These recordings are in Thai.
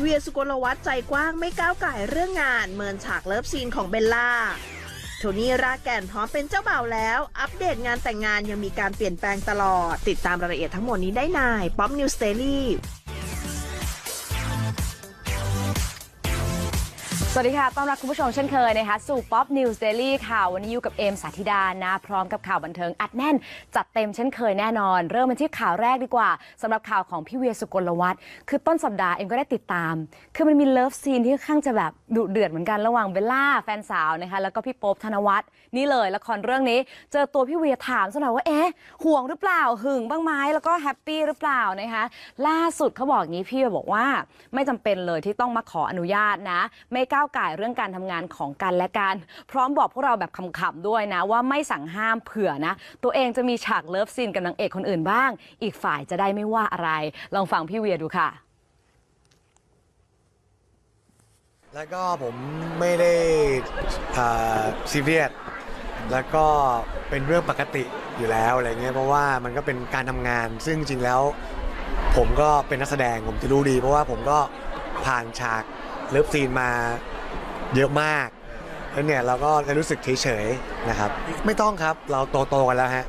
เวียสุกลวัฒน์ใจกว้างไม่ก้าวไก่เรื่องงานเมินฉากเลิฟซีนของเบลล่าโทนี่รากแก่นพร้อมเป็นเจ้าบ่าวแล้ว อัปเดตงานแต่งงานยังมีการเปลี่ยนแปลงตลอด ติดตามรายละเอียดทั้งหมดนี้ได้ในป๊อปนิวสเตอรี่ วัสดีค่ะ ต้อนรับคุณผู้ชมเช่นเคยนะคะ สู่ Pop News Daily ค่ะ วันนี้อยู่กับเอมสาธิดานะ พร้อมกับข่าวบันเทิงอัดแน่น จัดเต็มเช่นเคยแน่นอน เริ่มกันที่ข่าวแรกดีกว่าสำหรับข่าวของพี่เวียสุกลวัฒน์คือต้นสัปดาห์เอมก็ได้ติดตาม คือมันมีเลิฟซีนที่ค่อนข้างจะแบบดุเดือดเหมือนกันระหว่างเบลล่าแฟนสาวนะคะ แล้วก็พี่โป๊บธนวัฒน์นี่เลยละครเรื่องนี้ เจอตัวพี่เวียถามซะหน่อยว่าเอ๊ะห่วงหรือเปล่าหึงบ้างไหมแล้วก็แฮปปี้หรือเปล่านะคะ ล่าสุดเขาบอกอย่างนี้พี่เวบอกว่าไม่จำเป็นเลยที่ต้องมาขออนุญาตนะ ไม่ก้าวไก่ายเรื่องการทำงานของกันและกัน พร้อมบอกพวกเราแบบขำๆด้วยนะ ว่าไม่สั่งห้ามเผื่อนะ ตัวเองจะมีฉากเลิฟซีนกับนางเอกคนอื่นบ้าง อีกฝ่ายจะได้ไม่ว่าอะไร ลองฟังพี่เวียดูค่ะ แล้วก็ผมไม่ได้ซีเรียสแล้วก็เป็นเรื่องปกติอยู่แล้วอะไรเงี้ยเพราะว่ามันก็เป็นการทำงาน ซึ่งจริงๆแล้ว ผมก็เป็นนักแสดงผมจะรู้ดี เพราะว่าผมก็ผ่านฉากเลิฟซีนมา เยอะมากแล้วเนี่ยเราก็จะรู้สึกเฉยๆนะครับ ไม่ต้องครับเราโตๆกันแล้วฮะ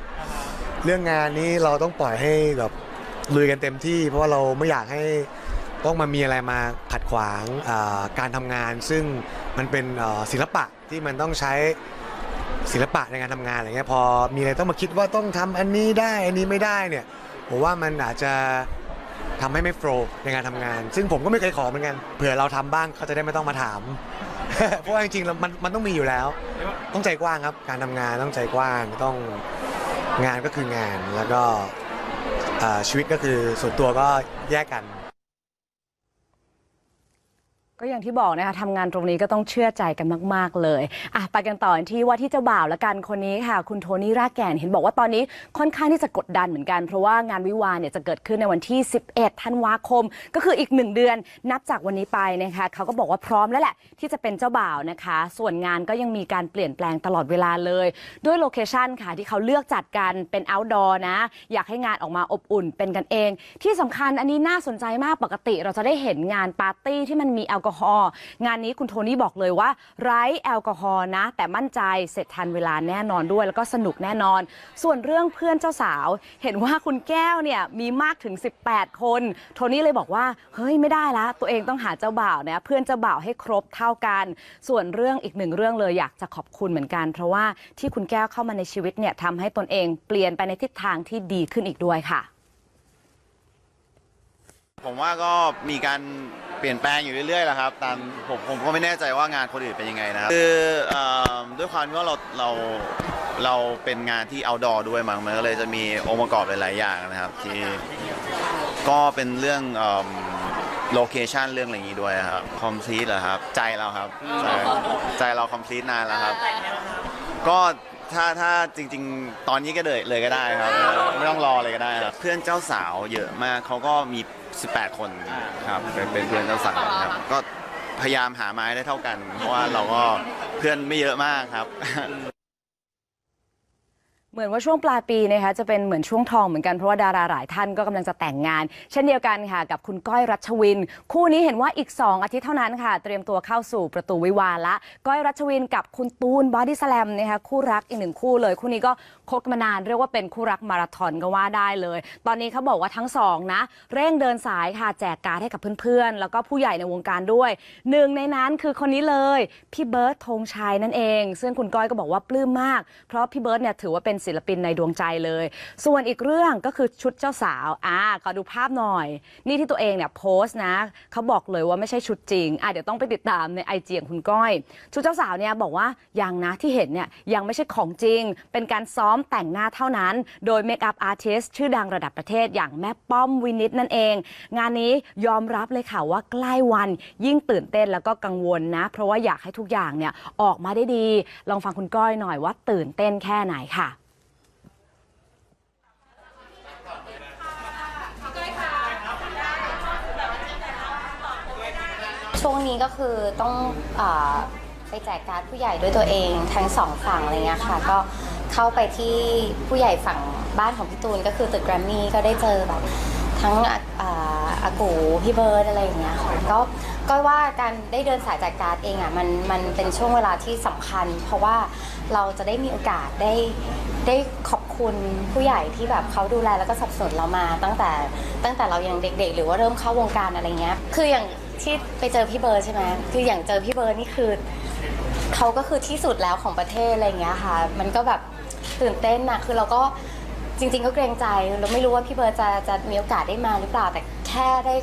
เรื่องงานนี้เราต้องปล่อยให้แบบลุยกันเต็มที่ เพราะว่าเราไม่อยากให้ต้องมามีอะไรมาขัดขวางการทำงาน ซึ่งมันเป็นศิลปะที่มันต้องใช้ศิลปะในการทำงานอะไรเงี้ยพอมีอะไรต้องมาคิดว่าต้องทำอันนี้ได้อันนี้ไม่ได้เนี่ยผมว่ามันอาจจะทำให้ไม่โฟล์ในการทำงาน ซึ่งผมก็ไม่เคยขอเหมือนกันเผื่อเราทำบ้างเขาจะได้ไม่ต้องมาถาม เพราะว่าจริงๆแล้วมันมันต้องมีอยู่แล้ว ต้องใจกว้างครับ การทำงานต้องใจกว้างต้องงานก็คืองานแล้วก็อ่าชีวิตก็คือส่วนตัวก็แยกกัน ก็อย่างที่บอกนะคะทำงานตรงนี้ก็ต้องเชื่อใจกันมาก ๆ เลยอะไปกันต่อที่ว่าที่เจ้าบ่าวละกันคนนี้ค่ะ คุณโทนี่รากแก่นเห็นบอกว่าตอนนี้ค่อนข้างที่จะกดดันเหมือนกัน เพราะว่างานวิวาห์เนี่ยจะเกิดขึ้นในวันที่ 11 ธันวาคม ก็คืออีก1เดือนนับจากวันนี้ไปนะคะเขาก็บอกว่าพร้อมแล้วแหละ ที่จะเป็นเจ้าบ่าวนะคะ ส่วนงานก็ยังมีการเปลี่ยนแปลงตลอดเวลาเลย ด้วยโลเคชันค่ะที่เขาเลือกจัดกันเป็น outdoor นะ อยากให้งานออกมาอบอุ่นเป็นกันเอง ที่สำคัญอันนี้น่าสนใจมากปกติ เราจะได้เห็นงานปาร์ตี้ที่มันมีแอลกอฮอล์งานนี้คุณโทนี่บอกเลยว่า ไร้แอลกอฮอล์นะ แต่มั่นใจเสร็จทันเวลาแน่นอนด้วย แล้วก็สนุกแน่นอน ส่วนเรื่องเพื่อนเจ้าสาว เห็นว่าคุณแก้วเนี่ยมีมากถึง 18 คน โทนี่เลยบอกว่าเฮ้ยไม่ได้ละตัวเองต้องหาเจ้าบ่าวนะเพื่อนเจ้าบ่าวให้ครบเท่ากัน ส่วนเรื่องอีกหนึ่งเรื่องเลยอยากจะขอบคุณเหมือนกัน เพราะว่าที่คุณแก้วเข้ามาในชีวิตเนี่ยทำให้ตนเองเปลี่ยนไปในทิศทางที่ดีขึ้นอีกด้วยค่ะ ผมว่าก็มีการ เปลี่ยนแปลงอยู่เรื่อยๆแหละครับตามผมผมก็ไม่แน่ใจว่างานคนอื่นเป็นยังไงนะครับคือเอ่อด้วยความที่ว่าเราเราเราเป็นงานที่ outdoor ด้วยมั้งมันก็เลยจะมีองค์ประกอบหลายๆอย่างนะครับ ที่ก็เป็นเรื่องโลเคชันเรื่องอะไรอย่างนี้ด้วยครับคอมพลีทเหรอครับ ใจเราครับใจใจเราคอมพลีทนานแล้วครับ ก็ถ้าถ้าจริง ๆ ตอนนี้ก็เลยเลยก็ได้ครับ ไม่ต้องรอเลยก็ได้ครับ เพื่อนเจ้าสาวเยอะมากเขาก็มี 18 คนครับเป็นเป็นเพื่อนเจ้าสาวครับก็พยายามหาไม้ได้เท่ากัน เพราะว่าเราก็เพื่อนไม่เยอะมากครับ เหมือนว่าช่วงปลายปีนะคะจะเป็นเหมือนช่วงทองเหมือนกันเพราะว่าดาราหลายท่านก็กำลังจะแต่งงาน เช่นเดียวกันค่ะกับคุณก้อยรัชวิน คู่นี้เห็นว่าอีก 2 อาทิตย์เท่านั้นค่ะ เตรียมตัวเข้าสู่ประตูวิวาห์ละก้อยรัชวินกับคุณตูนบอดี้สแลมนะคะคู่รักอีกหนึ่งคู่เลย คู่นี้ก็คบกันมานานเรียกว่าเป็นคู่รักมาราธอนก็ว่าได้เลย ตอนนี้เขาบอกว่าทั้งสองนะเร่งเดินสายค่ะแจกการ์ดให้กับเพื่อนๆ แล้วก็ผู้ใหญ่ในวงการด้วยหนึ่งในนั้นคือคนนี้เลยพี่เบิร์ดธงชัยนั่นเอง ซึ่งคุณก้อยก็บอกว่าปลื้มมาก เพราะพี่เบิร์ดเนี่ยถือว่าเป็นศิลปินในดวงใจเลย ส่วนอีกเรื่องก็คือชุดเจ้าสาวอ่าขอดูภาพหน่อย นี่ที่ตัวเองเนี่ยโพสต์นะเขาบอกเลยว่าไม่ใช่ชุดจริงอะเดี๋ยวต้องไปติดตามในไอจีของคุณก้อย ชุดเจ้าสาวเนี่ยบอกว่ายังนะที่เห็นเนี่ยยังไม่ใช่ของจริง เป็นการซ้อมแต่งหน้าเท่านั้น โดยเมคอัพอาร์ติสชื่อดังระดับประเทศอย่างแม่ป้อมวินิตนั่นเอง งานนี้ยอมรับเลยค่ะว่าใกล้วันยิ่งตื่นเต้นแล้วก็กังวลนะ เพราะว่าอยากให้ทุกอย่างเนี่ยออกมาได้ดี ลองฟังคุณก้อยหน่อยว่าตื่นเต้นแค่ไหนค่ะ ช่วงนี้ก็คือต้องอไปแจกการ์ดผู้ใหญ่ด้วยตัวเองทั้งสองฝั่งอะไรเงี้ยค่ะ ก็เข้าไปที่ผู้ใหญ่ฝั่งบ้านของพี่ตูนก็คือตึกแกรมมี่ก็ได้เจอแบบทั้งอาอ่าอากูพี่เบิร์ดอะไรอย่างเงี้ยค่ะก็ ก็ว่าการได้เดินสายแจกการ์ดเองอะมันมันเป็นช่วงเวลาที่สำคัญ เพราะว่าเราจะได้มีโอกาสได้ได้ขอบคุณผู้ใหญ่ที่แบบเขาดูแลแล้วก็สนับสนุนเรามา ตั้งแต่ตั้งแต่เรายังเด็ก ๆ หรือว่าเริ่มเข้าวงการอะไรเงี้ยคืออย่างที่ไปเจอพี่เบิร์ดใช่ไหมคืออย่างเจอพี่เบิร์ดนี่คือเขาก็คือที่สุดแล้วของประเทศอะไรเงี้ยค่ะ มันก็แบบตื่นเต้นนะคือเราก็จริง ๆ ก็เกรงใจเราไม่รู้ว่าพี่เบิร์ดจะจะมีโอกาสได้มาหรือเปล่าแต่แค่ได้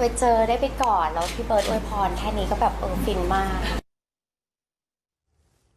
ไปเจอได้ไปกอดแล้วพี่เบิร์ดอวยพรแค่นี้ก็แบบเออฟินมาก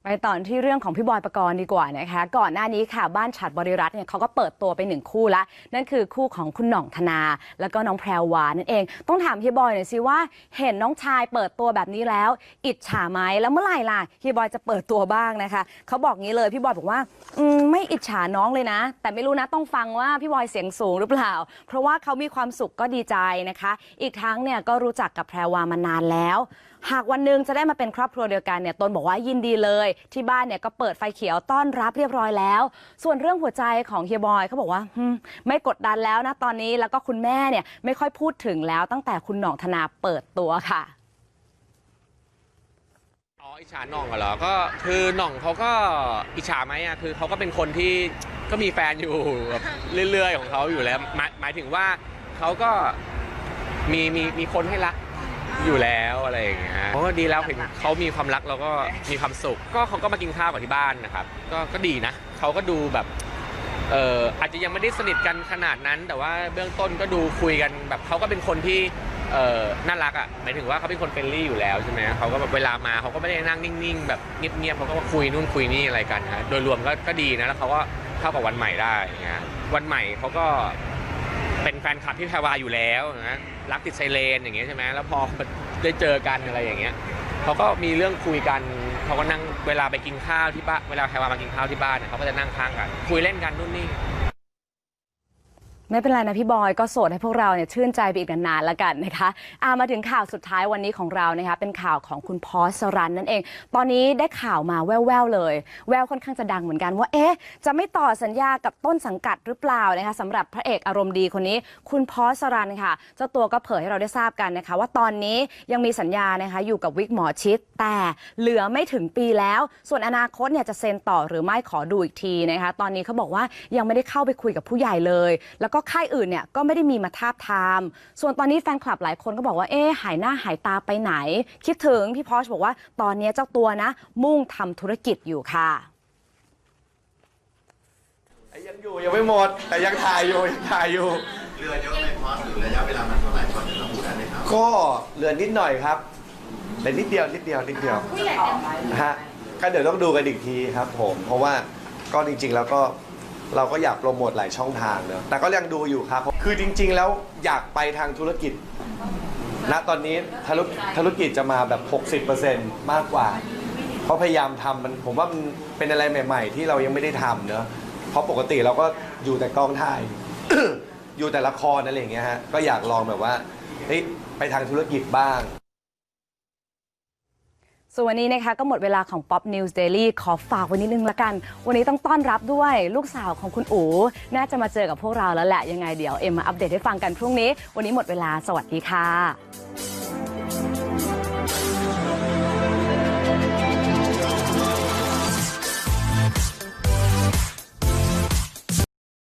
ไปต่อที่เรื่องของพี่บอยปรกรณ์ดีกว่านะคะ ก่อนหน้านี้ค่ะบ้านฉัดบริรัตน์เนี่ยเขาก็เปิดตัวไปหนึ่งคู่ละนั่นคือคู่ของคุณหน่องธนา แล้วก็น้องแพรววานั่นเอง ต้องถามพี่บอยหน่อยสิว่าเห็นน้องชายเปิดตัวแบบนี้แล้ว อิจฉาไหมแล้วเมื่อไหร่ล่ะพี่บอยจะเปิดตัวบ้างนะคะเขาบอกงี้เลยพี่บอยบอกว่าอืมไม่อิจฉาน้องเลยนะ แต่ไม่รู้นะต้องฟังว่าพี่บอยเสียงสูงหรือเปล่า เพราะว่าเขามีความสุขก็ดีใจนะคะ อีกทั้งเนี่ยก็รู้จักกับแพรวามานานแล้ว หากวันหนึ่งจะได้มาเป็นครอบครัวเดียวกันเนี่ยตนบอกว่ายินดีเลย ที่บ้านเนี่ยก็เปิดไฟเขียวต้อนรับเรียบร้อยแล้ว ส่วนเรื่องหัวใจของเฮียบอยเขาบอกว่าหืมไม่กดดันแล้วนะตอนนี้แล้วก็คุณแม่เนี่ยไม่ค่อยพูดถึงแล้วตั้งแต่คุณหน่องธนาเปิดตัวค่ะ อ๋ออิจฉาหน่องเหรอ ก็คือหน่องเขาก็อิจฉาไหมอะ คือเขาก็เป็นคนที่ก็มีแฟนอยู่แบบเรื่อยๆ ของเขาอยู่แล้วหมายหมายถึงว่าเขาก็มีมีมีคนให้รัก อยู่แล้วอะไรอย่างเงี้ยเพราะว่าดีแล้วเห็นเขามีความรักแล้วก็มีความสุข ก็เขาก็มากินข้าวกับที่บ้านนะครับ ก็ก็ดีนะเขาก็ดูแบบเอ่ออาจจะยังไม่ได้สนิทกันขนาดนั้น แต่ว่าเบื้องต้นก็ดูคุยกันแบบเขาก็เป็นคนที่เอ่อน่ารักอะหมายถึงว่าเขาเป็นคนเฟรนลี่อยู่แล้วใช่ไหมเขาก็แบบเวลามาเขาก็ไม่ได้นั่งนิ่งๆ แบบเงียบๆเขาก็มาคุยนู่นคุยนี่อะไรกันนะโดยรวมก็ก็ดีนะแล้วเขาก็เข้ากับวันใหม่ได้อย่างเงี้ยวันใหม่เขาก็ เป็นแฟนคลับพี่แพรวาอยู่แล้วนะรักติดไซเลนอย่างเงี้ยใช่ไหมแล้วพอได้เจอกันอะไรอย่างเงี้ยเขาก็มีเรื่องคุยกันเขาก็นั่งเวลาไปกินข้าวที่บ้านเวลาแพรวามากินข้าวที่บ้านเนี่ยเขาก็จะนั่งข้างกัน คุยเล่นกันนู่นนี่ ไม่เป็นไรนะพี่บอยก็โสดให้พวกเราเนี่ยชื่นใจไปอีกนานๆแล้วกันนะคะอามาถึงข่าวสุดท้ายวันนี้ของเรานะคะเป็นข่าวของคุณพอสรันนั่นเอง ตอนนี้ได้ข่าวมาแว่วๆเลย แววค่อนข้างจะดังเหมือนกันว่าเอ๊ะจะไม่ต่อสัญญากับต้นสังกัดหรือเปล่านะคะสำหรับพระเอกอารมณ์ดีคนนี้ คุณพอสรันค่ะเจ้าตัวก็เผยให้เราได้ทราบกันนะคะ ว่าตอนนี้ยังมีสัญญานะคะอยู่กับวิกหมอชิดแต่เหลือไม่ถึงปีแล้ว ส่วนอนาคตเนี่ยจะเซ็นต่อหรือไม่ขอดูอีกทีนะคะตอนนี้เขาบอกว่ายังไม่ได้เข้าไปคุยกับผู้ใหญ่เลย แล้วก็ค่ายอื่นเนี่ยก็ไม่ได้มีมาทาบทาม ส่วนตอนนี้แฟนคลับหลายคนก็บอกว่าเอ๊ะหายหน้าหายตาไปไหน คิดถึงพี่พอชบอกว่าตอนนี้เจ้าตัวนะ มุ่งทำธุรกิจอยู่ค่ะยังอยู่ยังไม่หมด แต่ยังถ่ายอยู่ยังถ่ายอยู่เรือเยอะไหมพอสหรือระยะเวลามันเท่าไหร่พอจะระบุได้ไหมครับก็เหลือนิดหน่อยครับแต่นิดเดียวนิดเดียวนิดเดียวฮะก็เดี๋ยวต้องดูกันอีกทีครับ ผม เพราะว่าก็จริง ๆ แล้วก็ เราก็อยากโปรโมทหลายช่องทางเนอะแต่ก็ยังดูอยู่ครับ คือจริง ๆ แล้วอยากไปทางธุรกิจ ณ ตอนนี้ธุรธุรกิจจะมาแบบ 60%มากกว่า เพราะพยายามทำมันผมว่ามันเป็นอะไรใหม่ ๆ ที่เรายังไม่ได้ทำเนอะเพราะปกติเราก็อยู่แต่กองถ่าย อยู่แต่ละครอะไรอย่างเงี้ยฮะ ก็อยากลองแบบว่าเฮ้ยไปทางธุรกิจบ้าง ส่วนวันนี้นะคะก็หมดเวลาของ Pop News Daily ขอฝากไว้นิดนึงละกัน วันนี้ต้องต้อนรับด้วยลูกสาวของคุณอู๋น่าจะมาเจอกับพวกเราแล้วแหละยังไงเดี๋ยวเอ็มมาอัปเดตให้ฟังกันพรุ่งนี้ วันนี้หมดเวลาสวัสดีค่ะ